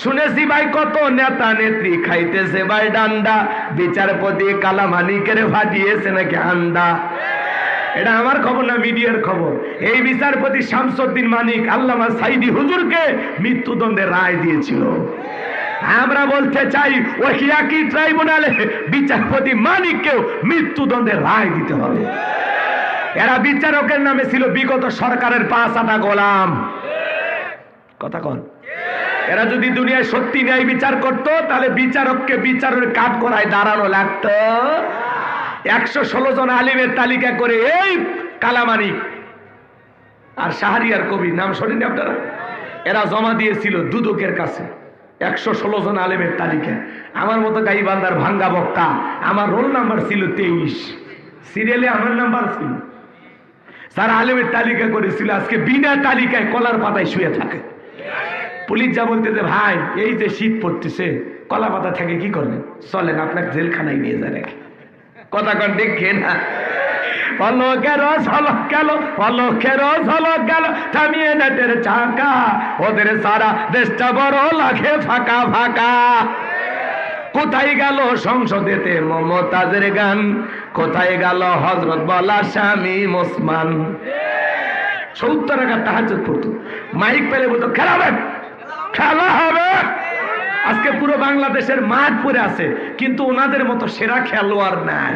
শুনেছি ভাই কত নেতা নেত্রী খাইতেছে ভাই ডান্ডা। বিচারপতি কালামানিকের ফাটিয়েছে নাকি আন্ডা এটা আমার খবর না মিডিয়ার খবর? এই বিচারপতি শামসুদ্দিন মানিক আল্লামা সাইদি হুজুরকে মৃত্যুদণ্ডের রায় দিয়েছিল। আমরা বলতে চাই একই ট্রাইব্যুনালে বিচারপতি মানিককেও মৃত্যুদণ্ডের রায় দিতে হবে। এরা বিচারকের নামে ছিল বিগত সরকারের পাঁচ আটা গোলাম। কথা কন। এরা যদি দুনিয়ায় সত্যি ন্যায় বিচার করত, তাহলে বিচারককে বিচারের কাঠ করায় দাঁড়ানো লাগতো। একশো ষোলো জন আলিমের তালিকা করে এই কালামানিক আর শাহরিয়ার কবি, নাম শোনেনি আপনারা? এরা জমা দিয়েছিল দুদকের কাছে। একশো ষোলো জন আলেমের তালিকা। আমার মতো গাইবান্দার ভাঙ্গা বক্তা। আমার রোল নাম্বার ছিল তেইশ। সিরিয়ালে আমার নাম্বার ছিল। তারা আলেমের তালিকা করেছিল, আজকে বিনা তালিকায় কলার পাতায় শুয়ে থাকে। পুলিশ যা বলতেছে, ভাই, এই যে শীত পড়তেছে, কলা পাতা থাকে কি করবেন চলেন, আপনার জেলখানায় নিয়ে যায় নাকি কথা কন দেখে না? পলকের ঝলক গেল, পলকের ঝলক গেল, থামিয়ে নেটের চাকা। ওদের সারা দেশটা বড় লাগে ফাঁকা ফাঁকা। কোথায় গেল সংসদেতে মমতাজের গান? কোথায় গেল হজরত বলা স্বামী মোসমান? সত্তর টাকা তাহাজ পড়তো। মাইক পেলে বলতো খেলা হবে খেলা হবে। আজকে পুরো বাংলাদেশের মাঠ পরে আছে কিন্তু ওনাদের মতো সেরা খেলোয়াড় নাই।